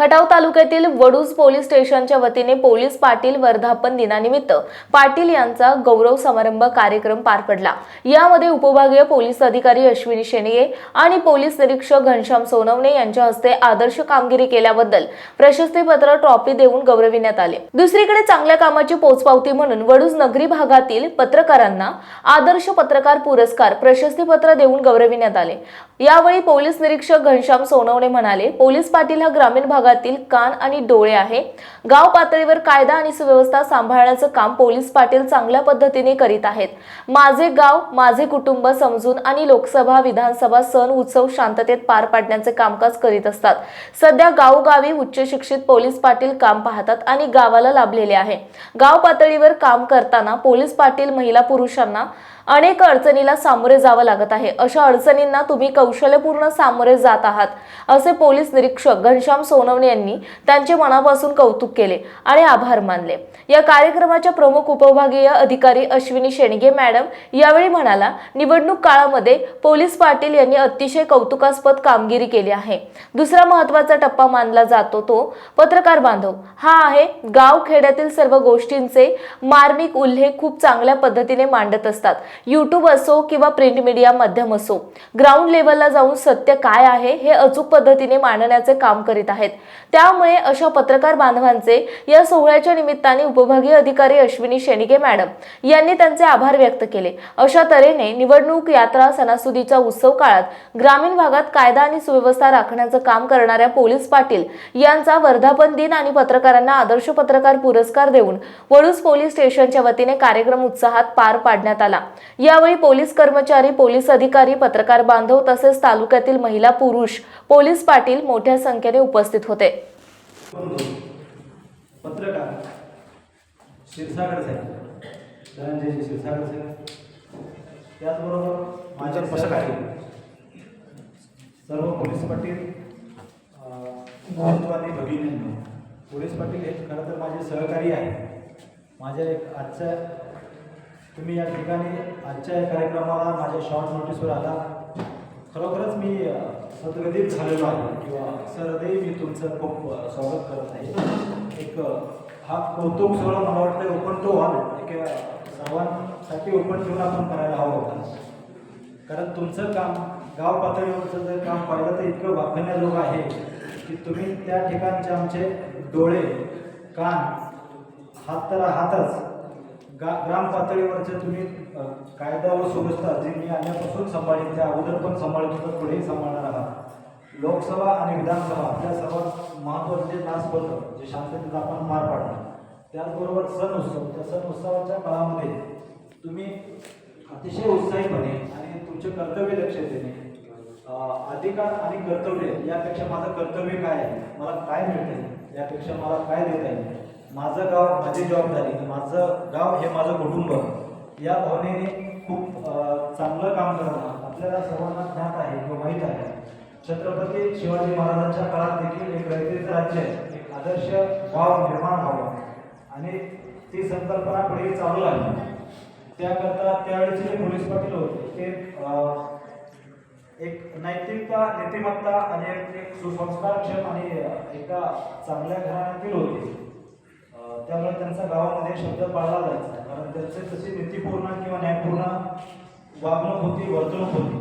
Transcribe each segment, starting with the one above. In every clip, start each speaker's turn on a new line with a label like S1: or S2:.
S1: खटाव तालुक्यातील वडूज पोलीस स्टेशनच्या वतीने पोलीस पाटील वर्धापन दिनानिमित्त पाटील यांचा गौरव समारंभ कार्यक्रम पार पडला. यामध्ये उपविभागीय पोलीस अधिकारी अश्विनी शेनिये आणि पोलीस निरीक्षक घनश्याम सोनवणे यांच्या हस्ते आदर्श कामगिरी केल्याबद्दल प्रशस्तीपत्र ट्रॉफी देऊन गौरविण्यात आले. दुसरीकडे चांगल्या कामाची पोचपावती म्हणून वडूज नगरी भागातील पत्रकारांना आदर्श पत्रकार पुरस्कार प्रशस्तीपत्र देऊन गौरविण्यात आले. यावेळी पोलीस निरीक्षक घनश्याम सोनवणे म्हणाले पोलीस पाटील हा ग्रामीण भागात भागातील कान आणि डोळे आहे. गाव पातळीवर कायदा आणि सुव्यवस्था सांभाळण्याचं काम पोलीस पाटील चांगल्या पद्धतीने करीत आहेत. माझे गाव माझे कुटुंब समजून आणि लोकसभा विधानसभा सण उत्सव शांततेत पार पाडण्याचे कामकाज करीत असतात. सध्या गावोगावी उच्च शिक्षित पोलीस पाटील काम पाहतात आणि गावाला लाभलेले आहे. गाव पातळीवर काम करताना पोलीस पाटील महिला पुरुषांना अनेक अडचणीला सामोरे जावं लागत आहे. अशा अडचणींना तुम्ही कौशल्यपूर्ण सामोरे जात आहात असे पोलीस निरीक्षक घनश्याम सोनवणे यांनी त्यांचे मनापासून कौतुक केले आणि आभार मानले. या कार्यक्रमाच्या प्रमुख उपविभागीय अधिकारी अश्विनी शेणगे मॅडम यावेळी म्हणाला निवडणूक काळामध्ये पोलीस पाटील यांनी अतिशय कौतुकास्पद कामगिरी केली आहे. दुसरा महत्त्वाचा टप्पा मानला जातो तो पत्रकार बांधव. हा आहे गाव खेड्यातील सर्व गोष्टींचे मार्मिक उल्लेख खूप चांगल्या पद्धतीने मांडत असतात. यूट्यूब असो किंवा प्रिंट मीडिया माध्यम असो ग्राउंड लेवलला जाऊन सत्य काय आहे हे अचूक पद्धतीने मांडण्याचे काम करीत आहेत. त्यामुळे अशा पत्रकार बांधवांचे या सोहळ्याच्या निमित्ताने उपभागीय अधिकारी अश्विनी शेणगे मॅडम यांनी त्यांचे आभार व्यक्त केले. अशा तऱ्हेने निवडणूक यात्रा सणासुदीच्या उत्सव काळात ग्रामीण भागात कायदा आणि सुव्यवस्था राखण्याचं काम करणाऱ्या पोलीस पाटील यांचा वर्धापन दिन आणि पत्रकारांना आदर्श पत्रकार पुरस्कार देऊन वडूज पोलीस स्टेशनच्या वतीने कार्यक्रम उत्साहात पार पाडण्यात आला. यावेळी पोलीस कर्मचारी पोलीस अधिकारी पत्रकार बांधव तसेच तालुक्यातील महिला पुरुष पोलीस पाटील मोठ्या संख्येने उपस्थित होते.
S2: पत्रकार क्षीरसागर साहेब धनंजयजी क्षीरसागर साहेब त्याचबरोबर माझे सहकारी सर्व पोलीस पाटील आणि भगिनींनो पोलीस पाटील हे खरं तर माझे सहकारी आहे. माझ्या एक आजच्या तुम्ही या ठिकाणी आजच्या या कार्यक्रमाला माझ्या शॉर्ट नोटीसवर आला. खरोखरच मी सदगदित झालेलो आहे किंवा सरदेही मी तुमचं खूप स्वागत करत आहे. एक हा कौतुक सोहळा मला वाटतं ओपन टू हॉल एक सर्वांसाठी ओपन ठेवून आपण करायला हवं होता. कारण तुमचं काम गाव पातळीवरचं जर काम पाहिलं तर इतकं वाखण्याजोग आहे की तुम्ही त्या ठिकाणचे आमचे डोळे कान हात तर हातच गा ग्राम पातळीवरचे तुम्ही कायदा व सुव्यवस्था जे मी आल्यापासून सांभाळीन त्या अगोदर पण सांभाळत होतं पुढेही सांभाळणार आहात. लोकसभा आणि विधानसभा आपल्या सर्वात महत्त्वाचे जे तास जे शांततेत आपण पार पाडणार त्याचबरोबर सण उत्सव. त्या सण उत्सवाच्या काळामध्ये तुम्ही अतिशय उत्साहीपणे आणि तुमचे कर्तव्य लक्षात देणे अधिकार आणि कर्तव्य यापेक्षा माझं कर्तव्य काय आहे? मला काय मिळते यापेक्षा मला काय देता येईल? माझं गाव माझी जबाबदारी माझं गाव हे माझं कुटुंब. या भावनेने खूप चांगलं काम करणं आपल्याला सर्वांना ज्ञात आहे किंवा माहीत आहे. छत्रपती शिवाजी महाराजांच्या काळात देखील एक रयतेचं राज्य एक आदर्श गाव निर्माण व्हावं. आणि ती संकल्पना पुढे चालू आहे त्याकरता त्यावेळेचे जे पोलीस पाटील होते ते एक नैतिकता नीतिमत्ता आणि एक सुसंस्कारक्षम आणि एका चांगल्या घराण्यातील होते. त्यामुळे त्यांचा गावामध्ये शब्द पाळला जायचा. कारण त्यांचे तशी नीतीपूर्ण किंवा न्यायपूर्ण वागणूक होती वर्तणूक होती.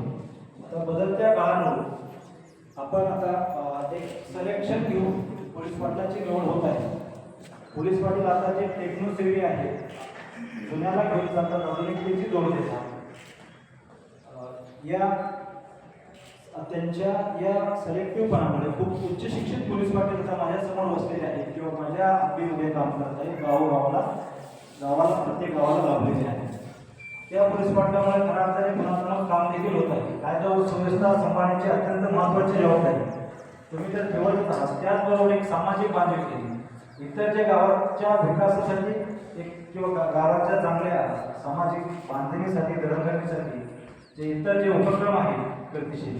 S2: आता बदलत्या काळानुरूप आपण आता एक सिलेक्शन घेऊन पोलीस पाटलाची निवड होत आहे. पोलीस पाटील आता जे टेक्नोसेवी आहे जुन्याला घेऊन जातात आधुनिकतेची जोड देतात. या त्यांच्या या सलेक्टिव्हपणामुळे खूप उच्च शिक्षित पोलीस पाटील आता माझ्यासमोर बसलेले आहेत किंवा माझ्या हद्दीमध्ये काम करत आहेत गावोगावाला गावाला प्रत्येक गावाला लाभलेले आहेत. त्या पोलीस पाटलामुळे खऱ्या अर्थाने काम देखील होत आहे. कायदा व सुव्यवस्था सांभाळण्याची अत्यंत महत्त्वाची जबाबदारी. तुम्ही तर ठेवतच आहात त्याचबरोबर एक सामाजिक बांधिलकी. इतर जे गावाच्या विकासासाठी एक किंवा गावाच्या चांगल्या सामाजिक बांधणीसाठी दळणवळणीसाठी जे इतर जे उपक्रम आहेत गतिशील.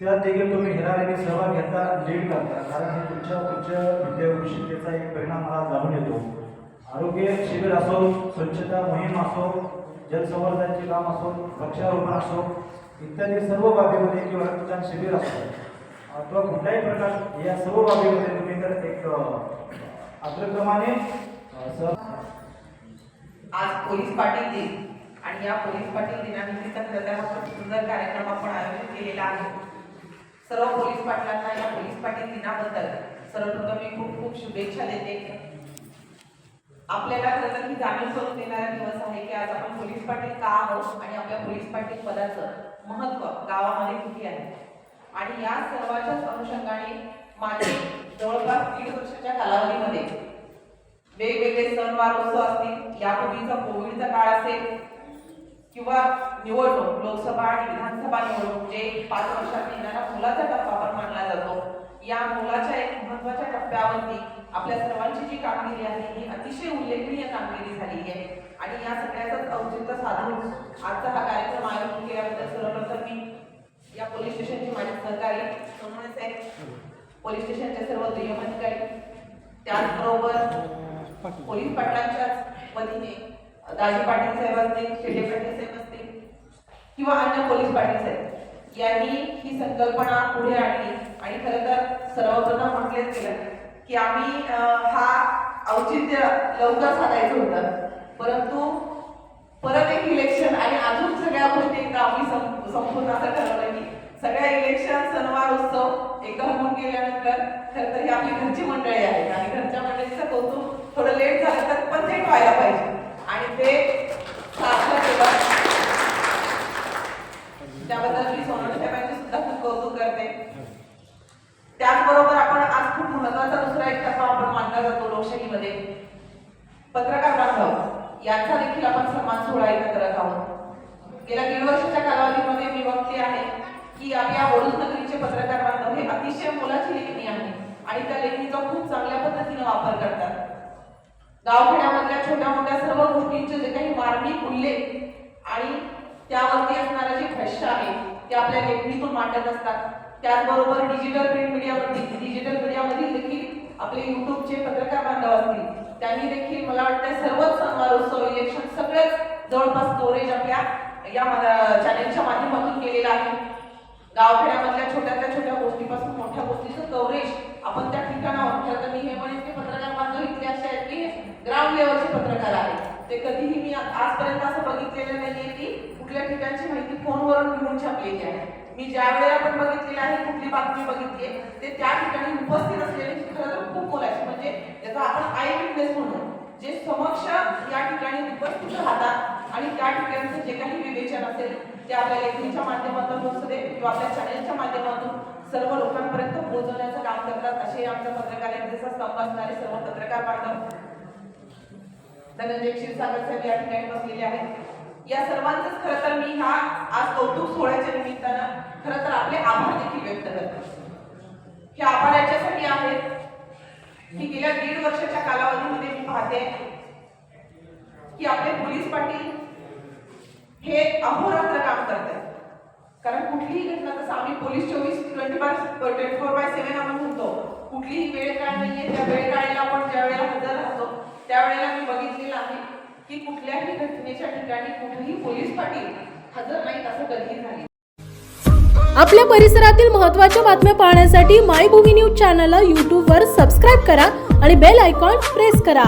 S2: त्यात देखील तुम्ही हिरारीने सहभाग घेता लीड करता. कारण हे तुमच्या उच्च विद्याविषयतेचा एक परिणाम मला जाणून येतो. आरोग्य शिबिर असो स्वच्छता मोहीम असो जलसंवर्धनचे काम असो वृक्षारोपण असो इत्यादी सर्व बाबीमध्ये किंवा रक्तदान शिबिर असो अथवा कुठल्याही प्रकार या सर्व बाबीमध्ये तुम्ही तर एक अग्रक्रमाने
S3: आज पोलीस पाटील दिन. आणि या पोलीस पाटील दिनानिमित्त खरं तर हा खूप सुंदर कार्यक्रम आपण आयोजित केलेला आहे. सर्व पोलीस पाटलांना या पोलीस पाटील दिनाबद्दल सर्वप्रथम मी खूप खूप शुभेच्छा देते. आपल्याला खरं तर ही जाणीव करून देणारा दिवस आहे की आज आपण पोलीस पाटील का आहोत आणि आपल्या पोलीस पाटील पदाचं महत्त्व गावामध्ये किती आहे? आणि या सर्वाच्याच अनुषंगाने मागे जवळपास दीड वर्षाच्या कालावधीमध्ये वेगवेगळे सणवार उत्सव असतील यापूर्वीचा कोविडचा काळ असेल किंवा निवडणूक लोकसभा आणि विधानसभा निवडणूक जे पाच वर्षात येणारा मुलाचा टप्पा पण मानला जातो. या मुलाच्या एक महत्त्वाच्या टप्प्यावरती आपल्या सर्वांची जी कामगिरी आहे ही अतिशय उल्लेखनीय कामगिरी झालेली आहे. आणि या सगळ्याचाच औचित्य साधून आजचा हा कार्यक्रम आयोजित केल्याबद्दल सर्वप्रथम मी या पोलीस स्टेशनचे माझे सहकारी सोनवणे साहेब पोलीस स्टेशनचे सर्व दुय्यम अधिकारी त्याचबरोबर पोलीस पाटलांच्याच वतीने दाजी पाटील साहेब असतील शेटे पाटील साहेब असतील किंवा अन्य पोलीस पाटील साहेब यांनी ही संकल्पना पुढे आणली. आणि खरं तर सर्वप्रथम म्हटलेच गेलं की आम्ही हा औचित्य लवकर साधायचं होतं. परंतु परत एक इलेक्शन आणि अजून सगळ्या गोष्टी एकदा आम्ही संपूर्ण असं ठरवलं की सगळ्या इलेक्शन सणवार उत्सव एकदा होऊन गेल्यानंतर खरं तर ही आपली घरची मंडळी आहे आणि घरच्या मंडळीचं कौतुक थोडं लेट झालं तर पण ते व्हायला पाहिजे. आणि ते सार्थक केलं त्याबद्दल मी सोनवणे साहेबांचे सुद्धा खूप कौतुक करते. त्याचबरोबर आपण आज खूप महत्त्वाचा दुसरा एक टप्पा आपण मानला जातो लोकशाहीमध्ये. पत्रकार बांधव यांचा देखील आपण सन्मान सोहळा इथं करत आहोत गेल्या दीड वर्षाच्या कालावधीमध्ये मी बघते आहे की या वडूज नगरीचे पत्रकार बांधव हे अतिशय मोलाची लेखणी आहे आणि त्या लेखणीचा खूप चांगल्या पद्धतीने वापर करतात. गावखेड्यामधल्या छोट्या मोठ्या सर्व गोष्टींचे जे काही मार्मिक उल्लेख आणि त्यावरती असणारं जे भाष्य आहे ते आपल्या लेखणीतून मांडत असतात. त्याचबरोबर डिजिटल प्रिंट मीडियावरती डिजिटल मीडियामधील देखील आपले युट्यूबचे पत्रकार बांधव असतील त्यांनी देखील मला वाटतं सर्वच समारोत्सव इलेक्शन सगळेच जवळपास कव्हरेज आपल्या या चॅनेलच्या माध्यमातून केलेलं आहे. गावखेड्यामध्ये छोट्यातल्या छोट्या गोष्टीपासून मोठ्या गोष्टीचं कव्हरेज आपण त्या ठिकाणावर खरं तर मी हे म्हणेन ते पत्रकार बांधव इथले असे आहेत की ग्राउंड लेवलचे पत्रकार आहेत ते कधीही मी आजपर्यंत असं बघितलेलं नाहीये की कुठल्या ठिकाणची माहिती फोनवरून घेऊन छापलेली आहे. मी ज्या वेळेला पण बघितलेली आहे कुठली बातमी बघितली आहे ते त्या ठिकाणी उपस्थित असलेले खरं तर खूप बोलायचे. म्हणजे याचा आपण आय विटनेस म्हणून जे समक्ष या ठिकाणी उपस्थित राहतात आणि त्या ठिकाणचं जे काही विवेचन असेल ते आपल्या लेखणीच्या माध्यमातून असू दे किंवा आपल्या चॅनलच्या माध्यमातून सर्व लोकांपर्यंत पोहोचवण्याचं काम करतात. असे आमच्या पत्रकार स्तंभ असणारे सर्व पत्रकार बांधव धनंजय क्षीरसागर साहेब या ठिकाणी बसलेले आहेत. या सर्वांचंच खरं तर मी हा आज कौतुक सोहळ्याच्या निमित्तानं खरं तर आपले आभार देखील व्यक्त करते. हे आभार याच्यासाठी आहेत की गेल्या दीड वर्षाच्या कालावधीमध्ये मी पाहते की आपले पोलीस पाटील हे अहोरात्र काम करतात. कारण कुठलीही घटना जसं आम्ही पोलीस चोवीस twenty by twenty four by seven आपण म्हणतो कुठलीही वेळ काय नाहीये त्या वेळ काळाला आपण ज्या वेळेला हजर राहतो त्यावेळेला मी बघितले की कुठल्याही घटनेच्या ठिकाणी कुठेही पोलीस पाटील हजर नाहीत असं कधीही झाले.
S4: आपल्या परिसरातील महत्त्वाच्या बातम्या पाहण्यासाठी मायभूमी न्यूज चॅनलला यूट्यूबवर सबस्क्राईब करा आणि बेल आयकॉन प्रेस करा.